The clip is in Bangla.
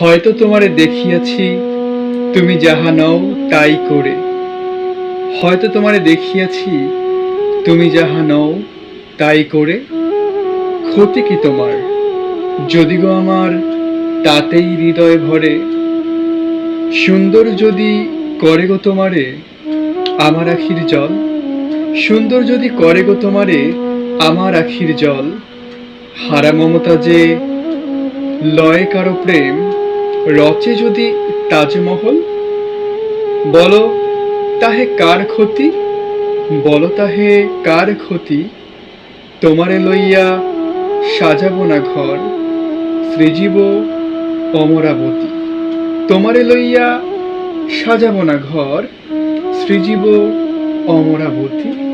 হয়তো তোমারে দেখিয়াছি, তুমি যাহা নও তাই করে। হয়তো তোমারে দেখিয়াছি, তুমি যাহা নও তাই করে। ক্ষতি কি তোমার? যদি গো আমার তাতেই হৃদয় ভরে, সুন্দর যদি করে গো তোমারে আমার আখির জল, সুন্দর যদি করে গো তোমারে আমার আখির জল, হারা মমতা যে লয় কারও প্রেম রচে যদি তাজমহল? বলো, তাহে কার ক্ষতি? বলো তাহে কার ক্ষতি? তোমারে লইয়া সাজাবো না ঘর, সৃজিব অমরাবতী। তোমারে লইয়া সাজাবো না ঘর, সৃজিব অমরাবতী।